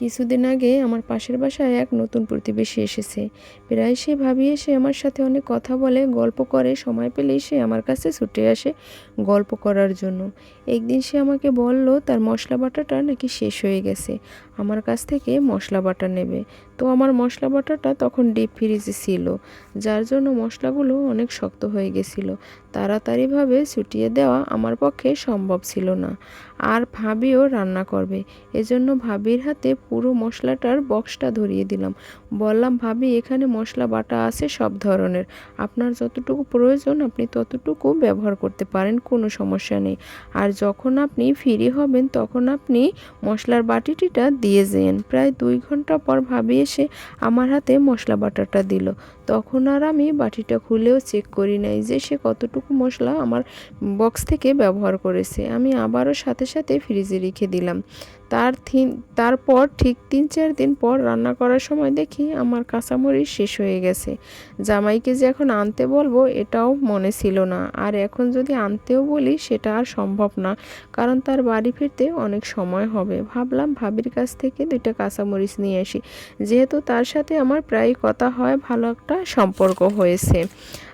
কিছুদিন আগে আমার পাশের বাসায় এক নতুন প্রতিবেশী এসেছে। প্রায় সে ভাবি এসে আমার সাথে অনেক কথা বলে, গল্প করে, সময় পেলেই সে আমার কাছে ছুটে আসে গল্প করার জন্য। একদিন সে আমাকে বলল, তার মশলা বাটাটা নাকি শেষ হয়ে গেছে। আমার কাছ থেকে মশলা বাটা নেবে। তো আমার মশলা বাটাটা তখন ডিপ ফ্রিজে ছিল, যার জন্য মশলাগুলো অনেক শক্ত হয়ে গেছিল। তাড়াতাড়িভাবে ছুটিয়ে দেওয়া আমার পক্ষে সম্ভব ছিল না। আর ভাবিও রান্না করবে। এজন্য ভাবির হাতে পুরো মশলাটার বক্সটা ধরিয়ে দিলাম। বললাম, ভাবি, এখানে মশলা বাটা আছে সব ধরনের। আপনার যতটুকু প্রয়োজন, আপনি ততটুকু ব্যবহার করতে পারেন, কোনো সমস্যা নেই। আর যখন আপনি ফ্রি হবেন, তখন আপনি মশলার বাটিটিটা দিয়ে যেন। প্রায় দুই ঘণ্টা পর ভাবি এসে আমার হাতে মশলা বাটাটা দিল। তখন আর আমি বাটিটা খুলেও চেক করি নাই যে সে কতটুকু মশলা আমার বক্স থেকে ব্যবহার করেছে। আমি আবারও সাথে সাথে ফ্রিজে রেখে দিলাম। তার তারপর ঠিক তিন চার দিন পর রান্না করার সময় দেখি আমার কাঁচামরিচ শেষ হয়ে গেছে। জামাইকে যে এখন আনতে বলব এটাও মনে ছিল না। আর এখন যদি আনতেও বলি সেটা আর সম্ভব না, কারণ তার বাড়ি ফিরতে অনেক সময় হবে। ভাবলাম ভাবির কাছ থেকে দুইটা কাঁচামরিচ নিয়ে আসি। যেহেতু তার সাথে আমার প্রায় কথা হয়, ভালো একটা সম্পর্ক হয়েছে।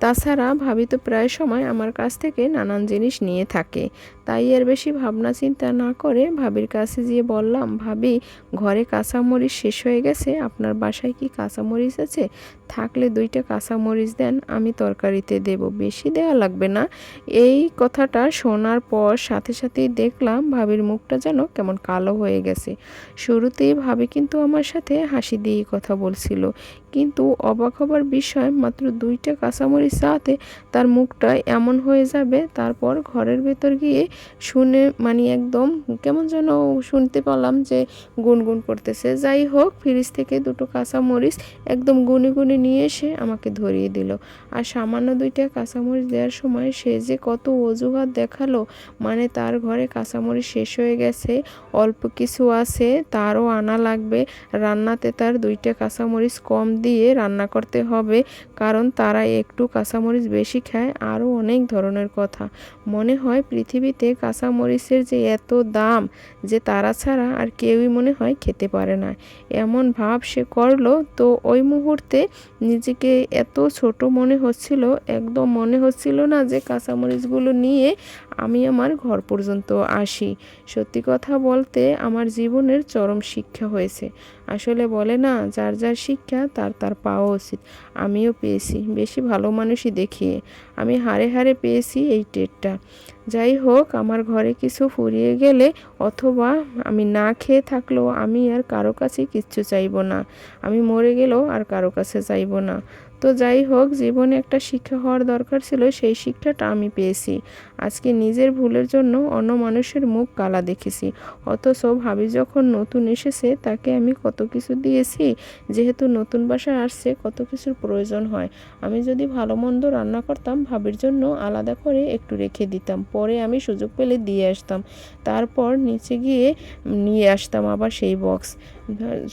তাছাড়া ভাবি তো প্রায় সময় আমার কাছ থেকে নানান জিনিস নিয়ে থাকে। তাই এর বেশি ভাবনা চিন্তা না করে ভাবির কাছে গিয়ে বললাম, ভাবি, ঘরে কাঁচামরিচ শেষ হয়ে গেছে, আপনার বাসায় কি কাঁচামরিচ আছে? থাকলে দুইটা কাঁচামরিচ দেন, আমি তরকারিতে দেব, বেশি দেওয়া লাগবে না। এই কথাটা শোনার পর সাথে সাথেই দেখলাম ভাবির মুখটা যেন কেমন কালো হয়ে গেছে। শুরুতেই ভাবি কিন্তু আমার সাথে হাসি দিয়েই কথা বলছিল। কিন্তু অবাক হবার বিষয়, মাত্র দুইটা কাঁচামরিচ চাতে তার মুখটা এমন হয়ে যাবে, তারপর ঘরের ভেতর গিয়ে শুনে মানে একদম কেমন যেন শুনতে পেলাম যে গুনগুন করতেছে। যাই হোক, ফ্রিজ থেকে দুটো কাঁচামরিচ একদম গুনে গুনে নিয়ে এসে আমাকে ধরিয়ে দিল। আর সামান্য দুইটা কাঁচামরিচ দেওয়ার সময় সে যে কত অজুহাত দেখাল মানে তার ঘরে কাঁচামরিচ শেষ হয়ে গেছে, অল্প কিছু আছে, তারও আনা লাগবে। রান্নাতে তার দুইটা কাঁচামরিচ কম দিয়ে রান্না করতে হবে, কারণ তারা একটু কাঁচামরিচ বেশি খায়, আরও অনেক ধরনের কথা। মনে হয় পৃথিবীতে কাঁচামরিচের যে এত দাম যে তারা ছাড়া আর কেউই মনে হয় খেতে পারে না। এমন ভাব সে করল, তো ওই মুহূর্তে নিজেকে এত ছোট মনে হচ্ছিল, একদম মনে হচ্ছিল না যে কাঁচামরিচগুলো নিয়ে আমি আমার ঘর পর্যন্ত আসি। সত্যি কথা বলতে আমার জীবনের চরম শিক্ষা হয়েছে। আসলে বলে না, যার যার শিক্ষা তার তার পাওয়া উচিত। আমিও পেয়েছি, বেশি ভালো মানুষই দেখিয়ে আমি হারে হারে পেয়েছি এই টেটটা। যাই হোক, আমার ঘরে কিছু ফুরিয়ে গেলে অথবা আমি না খেয়ে থাকলেও আমি আর কারও কাছে কিচ্ছু চাইব না। আমি মরে গেলেও আর কারও কাছে চাইব না। তো যাই হোক, জীবনে একটা শিক্ষা হওয়ার দরকার ছিল, সেই শিক্ষাটা আমি পেয়েছি। আজকে নিজের ভুলের জন্য অন্য মানুষের মুখ কালা দেখেছি। অথচ ভাবি যখন নতুন এসেছে, তাকে আমি কত কিছু দিয়েছি, যেহেতু নতুন বাসায় আসছে, কত কিছুর প্রয়োজন হয়। আমি যদি ভালো মন্দ রান্না করতাম, ভাবির জন্য আলাদা করে একটু রেখে দিতাম। পরে আমি সুযোগ পেলে দিয়ে আসতাম। তারপর নিচে গিয়ে নিয়ে আসতাম আবার সেই বক্স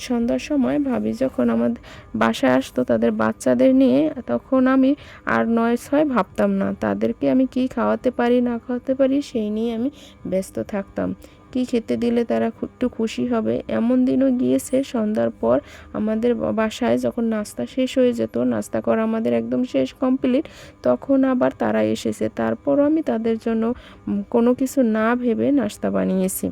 সন্ধ্যার সময় ভাবি যখন আমার বাসায় আসতো তাদের বাচ্চাদের নিয়ে, তখন আমি আর নয় ছয় ভাবতাম না, তাদেরকে আমি কি খাওয়াতে পারি, না খাওয়াতে পারি, সেই নিয়ে আমি ব্যস্ত থাকতাম। কি খেতে দিলে তারা একটু খুশি হবে? এমন দিনও গিয়েছে, সন্ধ্যার পর আমাদের বাসায় যখন নাস্তা শেষ হয়ে যেত, নাস্তা করা আমাদের একদম শেষ, কমপ্লিট, তখন আবার তারা এসেছে। তারপরও আমি তাদের জন্য কোনো কিছু না ভেবে নাস্তা বানিয়েছি।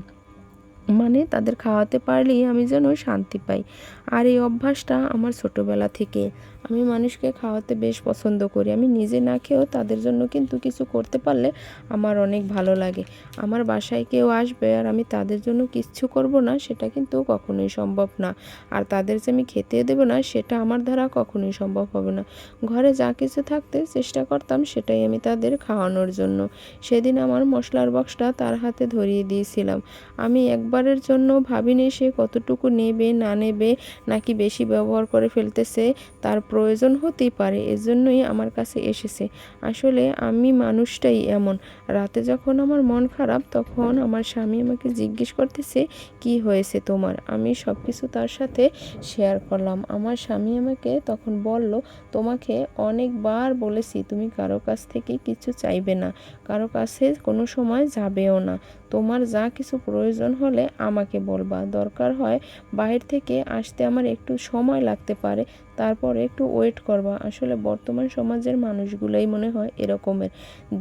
মানে তাদের খাওয়াতে পারলেই আমি যেন শান্তি পাই। আর এই অভ্যাসটা আমার ছোটোবেলা থেকে আমি মানুষকে খাওয়াতে বেশ পছন্দ করি। আমি নিজে না খেয়েও তাদের জন্য কিন্তু কিছু করতে পারলে আমার অনেক ভালো লাগে। আমার বাসায় কেউ আসবে আর আমি তাদের জন্য কিচ্ছু করব না, সেটা কিন্তু কখনোই সম্ভব না। আর তাদের যে আমি খেতে দেবো না, সেটা আমার দ্বারা কখনোই সম্ভব হবে না। ঘরে যা কিছু থাকতে চেষ্টা করতাম, সেটাই আমি তাদের খাওয়ানোর জন্য। সেদিন আমার মশলার বক্সটা তার হাতে ধরিয়ে দিয়েছিলাম। আমি একবারের জন্য ভাবিনি সে কতটুকু নেবে, না নেবে, নাকি বেশি ব্যবহার করে ফেলতেছে, তার প্রয়োজন হতেই পারে, এজন্যই আমার কাছে এসেছে। আসলে আমি মানুষটাই এমন। রাতে যখন আমার মন খারাপ, তখন আমার স্বামী আমাকে জিজ্ঞেস করতেছে, কি হয়েছে তোমার? আমি সব কিছু তার সাথে শেয়ার করলাম। আমার স্বামী আমাকে তখন বলল, তোমাকে অনেকবার বলেছি, তুমি কারও কাছ থেকে কিছু চাইবে না। কারও কাছে কোনো সময় যাবেও না। তোমার যা কিছু প্রয়োজন হলে আমাকে বলবা। দরকার হয় বাইরে থেকে আসতে আমার একটু সময় লাগতে পারে, তারপরে একটু ওয়েট করবা। আসলে বর্তমান সমাজের মানুষগুলোই মনে হয় এরকমের।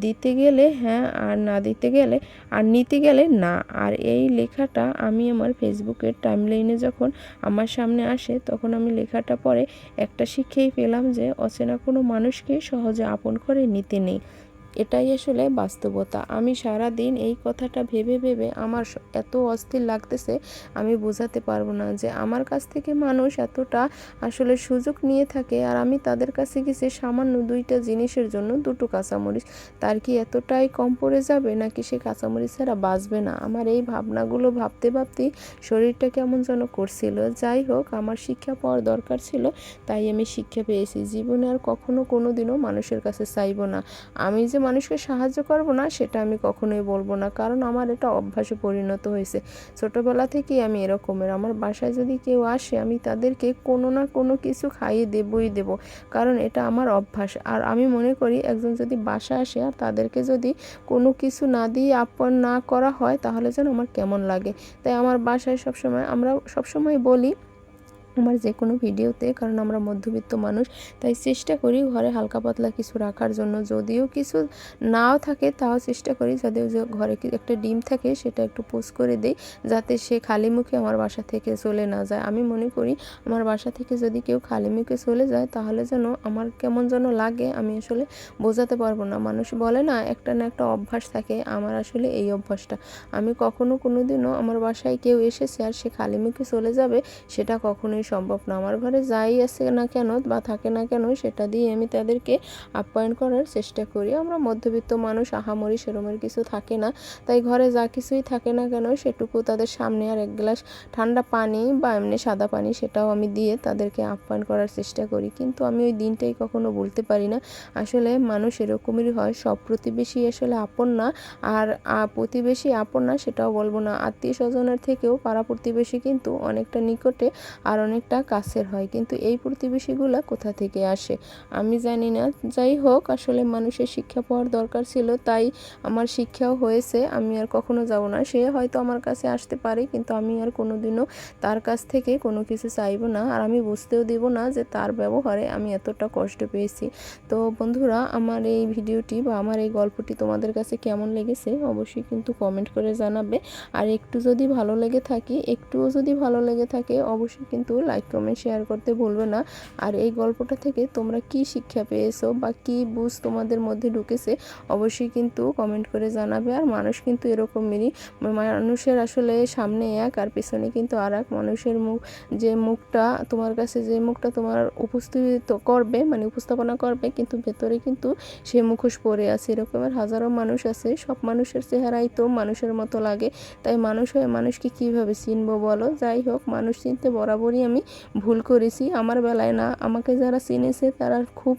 দিতে গেলে হ্যাঁ আর না দিতে গেলে, আর নিতে গেলে না। আর এই লেখাটা আমি আমার ফেসবুকের টাইমলাইনে যখন আমার সামনে আসে, তখন আমি লেখাটা পরে একটা শিখেই পেলাম যে অচেনা কোনো মানুষকে সহজে আপন করে নিতে নেই। এটাই আসলে বাস্তবতা। আমি সারা দিন এই কথাটা ভেবে ভেবে আমার এত অস্থির লাগতেছে, আমি বোঝাতে পারব না যে আমার কাছ থেকে মানুষ এতটা আসলে সুযোগ নিয়ে থাকে আর আমি তাদের কাছে গেছি সামান্য দুইটা জিনিসের জন্য, দুটো কাঁচামরিচ। তার কি এতটাই কম পড়ে যাবে নাকি সে কাঁচামরিচ ছাড়া বাঁচবে না? আমার এই ভাবনাগুলো ভাবতে, ভাবতেই শরীরটা কেমন যেন করছিল। যাই হোক, আমার শিক্ষা পাওয়ার দরকার ছিল, তাই আমি শিক্ষা পেয়েছি। জীবনে আর কখনো কোনো দিনও মানুষের কাছে চাইব না। আমি যে মানুষকে সাহায্য করব না, সেটা আমি কখনোই বলব না। কারণ আমার এটা অভ্যাসে পরিণত হয়েছে। ছোটোবেলা থেকেই আমি এরকমের। আমার বাসায় যদি কেউ আসে, আমি তাদেরকে কোনো না কোনো কিছু খাইয়ে দেবই দেব। কারণ এটা আমার অভ্যাস। আর আমি মনে করি, একজন যদি বাসায় আসে আর তাদেরকে যদি কোনো কিছু না দিয়ে আপন না করা হয়, তাহলে যেন আমার কেমন লাগে। তাই আমার বাসায় সবসময়, আমরা সবসময় বলি আমার যে কোনো ভিডিওতে, কারণ আমরা মধ্যবিত্ত মানুষ, তাই চেষ্টা করি ঘরে হালকা পাতলা কিছু রাখার জন্য। যদিও কিছু নাও থাকে, তাও চেষ্টা করি যদিও ঘরে একটা ডিম থাকে, সেটা একটু পোস্ট করে দেই, যাতে সে খালি মুখে আমার বাসা থেকে চলে না যায়। আমি মনে করি আমার বাসা থেকে যদি কেউ খালি মুখে চলে যায়, তাহলে যেন আমার কেমন যেন লাগে, আমি আসলে বোঝাতে পারব না। মানুষ বলে না, একটা না একটা অভ্যাস থাকে, আমার আসলে এই অভ্যাসটা। আমি কখনো কোনো দিনও আমার বাসায় কেউ এসেছে আর সে খালি মুখে চলে যাবে, সেটা কখনোই সম্ভব না। আমার ঘরে যাই আছে না কেন বা থাকে না কেন, সেটা দিয়ে আমি তাদেরকে আপ্যায়ন করার চেষ্টা করি। আমরা মধ্যবিত্ত মানুষ, আহামরি সেরমের কিছু থাকে না। তাই ঘরে যা কিছুই থাকে না কেন, সেটুকু তাদের সামনে আর এক গ্লাস ঠান্ডা পানি বা এমনি সাদা পানি, সেটাও আমি দিয়ে তাদেরকে আপ্যায়ন করার চেষ্টা করি। কিন্তু আমি ওই দিনটাই কখনো বলতে পারি না। আসলে মানুষ এরকমেরই হয়। সব প্রতিবেশী আসলে আপন না। আর প্রতিবেশী আপন না, সেটাও বলব না। আত্মীয় স্বজনের থেকেও পাড়া প্রতিবেশী কিন্তু অনেকটা নিকটে। আর অনেকটা কাছের হয়, কিন্তু এই প্রতিবেশীগুলা কোথা থেকে আসে? আমি জানি না। যাই হোক, আসলে মানুষের শিক্ষা পাওয়ার দরকার ছিল, তাই আমার শিক্ষাও হয়েছে। আমি আর কখনো যাব না। সে হয়তো আমার কাছে আসতে পারে, কিন্তু আমি আর কোনো দিনও তার কাছ থেকে কোনো কিছু চাইব না। আর আমি বুঝতেও দেব না যে তার ব্যবহারে আমি এতটা কষ্ট পেয়েছি। তো বন্ধুরা, আমার এই ভিডিওটি বা আমার এই গল্পটি তোমাদের কাছে কেমন লেগেছে অবশ্যই কিন্তু কমেন্ট করে জানাবে। আর একটু যদি ভালো লেগে থাকে, একটুও যদি ভালো লেগে থাকে, অবশ্যই কিন্তু লাইক কমেন্ট শেয়ার করতে ভুলবে না। আর এই গল্পটা থেকে তোমরা কি শিক্ষা পেয়েছ বা কি বুঝ তোমাদের মধ্যে ঢুকেছে, অবশ্যই কিন্তু কমেন্ট করে জানাবে। আর মানুষ কিন্তু এরকমেরই, মানুষের আসলে সামনে এক আর পেছনে কিন্তু আর এক মানুষের মুখ, যে মুখটা তোমার কাছে, যে মুখটা তোমার উপস্থিত করবে মানে উপস্থাপনা করবে, কিন্তু ভেতরে কিন্তু সে মুখোশ পরে আছে। এরকমের হাজারো মানুষ আছে, সব মানুষের চেহারাই তো মানুষের মতো লাগে। তাই মানুষ হয়ে মানুষকে কীভাবে চিনবো বলো? যাই হোক, মানুষ চিনতে বরাবরই আমি ভুল করেছি। আমার বেলায় না আমাকে যারা চিনেছে তারা খুব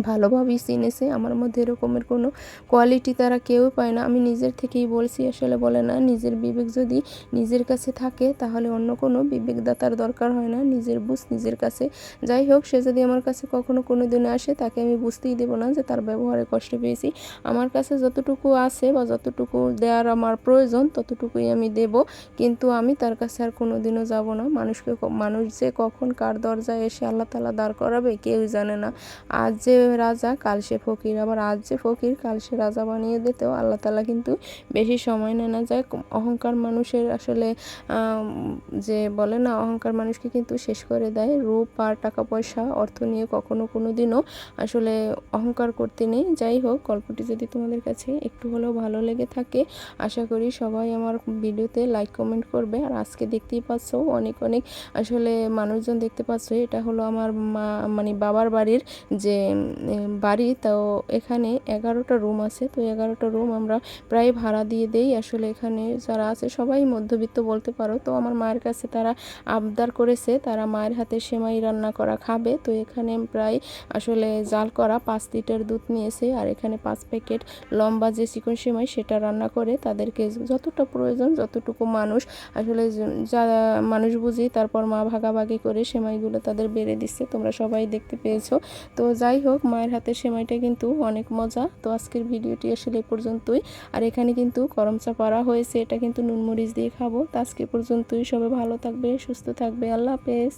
ভালোভাবেই চিনেছে আমার মধ্যে এরকমের কোনো কোয়ালিটি তারা কেউ পায় না। আমি নিজের থেকেই বলছি, আসলে বলে না, নিজের বিবেক যদি নিজের কাছে থাকে, তাহলে অন্য কোনো বিবেকদাতার দরকার হয় না। নিজের বুঝ নিজের কাছে। যাই হোক, সে যদি আমার কাছে কখনো কোনো দিনে আসে, তাকে আমি বুঝতেই দেবো না যে তার ব্যবহারে কষ্ট পেয়েছি। আমার কাছে যতটুকু আছে বা যতটুকু দেওয়ার আমার প্রয়োজন, ততটুকুই আমি দেব। কিন্তু আমি তার কাছে আর কোনো দিনও যাব না। মানুষকে মানুষ যে কখন কার দরজায় এসে আল্লাহ তালা দাঁড় করাবে কেউ জানে না। আজ যে রাজা, কাল সে ফকির। আবার আজ যে ফকির, কাল সে রাজা বানিয়ে দিতেও আল্লাহ তালা কিন্তু বেশি সময় নেয় না। যায় অহংকার মানুষের আসলে যে বলে না, অহংকার মানুষকে কিন্তু শেষ করে দেয়। রূপ আর টাকা, পয়সা, অর্থ নিয়ে কখনো কোনো দিনও আসলে অহংকার করতে নেই। যাই হোক, গল্পটি যদি তোমাদের কাছে একটু হলেও ভালো লেগে থাকে, আশা করি সবাই আমার ভিডিওতে লাইক কমেন্ট করবে। আর আজকে দেখতেই পাচ্ছ, অনেক অনেক আসলে মানুষজন দেখতে পাচ্ছ। এটা হলো আমার মা মানে বাবার বাড়ির যে বাড়ি। তো এখানে এগারোটা রুম আছে। তো এগারোটা রুম আমরা প্রায় ভাড়া দিয়ে দেই। আসলে এখানে যারা আছে, সবাই মধ্যবিত্ত বলতে পারো। তো আমার মায়ের কাছে তারা আবদার করেছে। তারা মায়ের হাতে সেমাই রান্না করা খাবে। তো এখানে প্রায় আসলে জাল করা পাঁচ লিটার দুধ নিয়েছে। আর এখানে পাঁচ প্যাকেট লম্বা যে চিকন সেমাই, সেটা রান্না করে তাদেরকে যতটা প্রয়োজন, যতটুকু মানুষ আসলে য- যা মানুষ বুঝি, তারপর মা ভাগাভাগি করে সেমাইগুলো তাদের বেড়ে দিচ্ছে। তোমরা সবাই দেখতে পেয়েছ। তো যাই হোক হোক, মায়ের হাতের সেমাইটা কিন্তু অনেক মজা। তো আজকের ভিডিওটি আসলে এই পর্যন্তই। আর এখানে কিন্তু করমচা পাড়া হয়েছে, এটা কিন্তু নুনমরিচ দিয়ে খাব। তো আজকে পর্যন্তই। সবাই ভালো থাকবে, সুস্থ থাকবে। আল্লাহ হাফেজ।